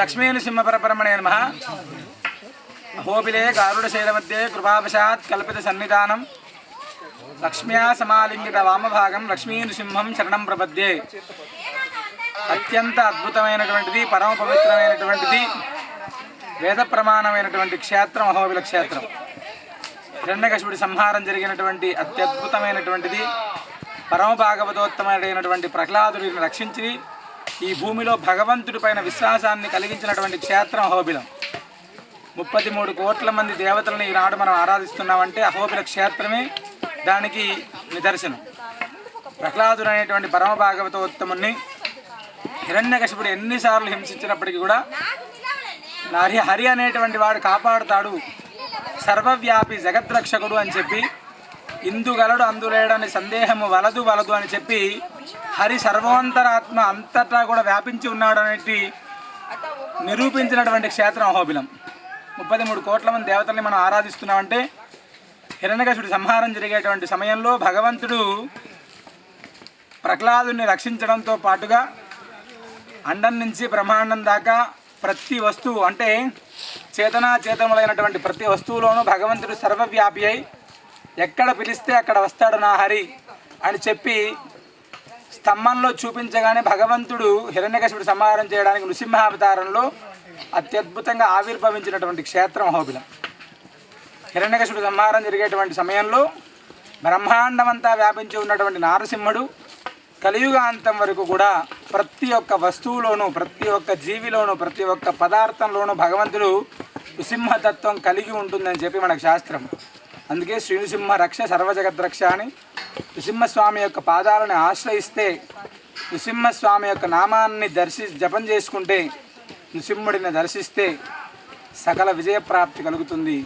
లక్ష్మీ నృసింహపరపరమణే నమ అహోబిలే గారుడశైల మధ్య కృపావశాత్ కల్పిత సన్నిధానం. లక్ష్మ్యా సమాలింగిత వామభాగం లక్ష్మీ నృసింహం శరణం ప్రపద్యే. అత్యంత అద్భుతమైనటువంటిది పరమ పవిత్రమైనటువంటిది వేద ప్రమాణమైనటువంటి క్షేత్రం అహోబిల క్షేత్రం. హిరణ్యకశుడి సంహారం జరిగినటువంటి అత్యద్భుతమైనటువంటిది పరమ భాగవతోత్తమైనటువంటి ప్రహ్లాదుడిని రక్షించి ఈ భూమిలో భగవంతుడి పైన విశ్వాసాన్ని కలిగించినటువంటి క్షేత్రం అహోబిలం. ముప్పై మూడు కోట్ల మంది దేవతలను ఈనాడు మనం ఆరాధిస్తున్నామంటే అహోబిల క్షేత్రమే దానికి నిదర్శనం. ప్రహ్లాదుడు అనేటువంటి పరమ భాగవతోత్తముని హిరణ్యకశిపుడు ఎన్నిసార్లు హింసించినప్పటికీ కూడా హరి హరి అనేటువంటి వాడు కాపాడుతాడు. సర్వవ్యాపి జగద్రక్షకుడు అని చెప్పి ఇందుగలడు అందులేడని సందేహము వలదు వలదు అని చెప్పి హరి సర్వోంతరాత్మ అంతటా కూడా వ్యాపించి ఉన్నాడు అనేటి నిరూపించినటువంటి క్షేత్రం అహోబిలం. ముప్పై మూడు కోట్ల మంది దేవతల్ని మనం ఆరాధిస్తున్నామంటే హిరణ్యకశుడి సంహారం జరిగేటువంటి సమయంలో భగవంతుడు ప్రహ్లాదుని రక్షించడంతో పాటుగా అండం నుంచి బ్రహ్మాండం దాకా ప్రతి వస్తువు అంటే చేతనా చేతనములైనటువంటి ప్రతి వస్తువులోనూ భగవంతుడు సర్వవ్యాపి అయి ఎక్కడ పిలిస్తే అక్కడ వస్తాడు నా హరి అని చెప్పి స్తంభంలో చూపించగానే భగవంతుడు హిరణ్యకశిపుడు సంహారం చేయడానికి నృసింహావతారంలో అత్యద్భుతంగా ఆవిర్భవించినటువంటి క్షేత్రం అహోబిలం హిరణ్యకశుడు సంహారం జరిగేటువంటి సమయంలో బ్రహ్మాండమంతా వ్యాపించి ఉన్నటువంటి నారసింహుడు కలియుగాంతం వరకు కూడా ప్రతి ఒక్క వస్తువులోనూ ప్రతి ఒక్క జీవిలోనూ ప్రతి ఒక్క పదార్థంలోనూ భగవంతుడు నృసింహతత్వం కలిగి ఉంటుందని చెప్పి మనకు శాస్త్రం. అందుకే శ్రీనృసింహ రక్ష సర్వజగద్రక్ష అని నృసింహస్వామి యొక్క పాదాలను ఆశ్రయిస్తే నృసింహస్వామి యొక్క నామాన్ని దర్శి జపం చేసుకుంటే నృసింహుడిని దర్శిస్తే సకల విజయప్రాప్తి కలుగుతుంది.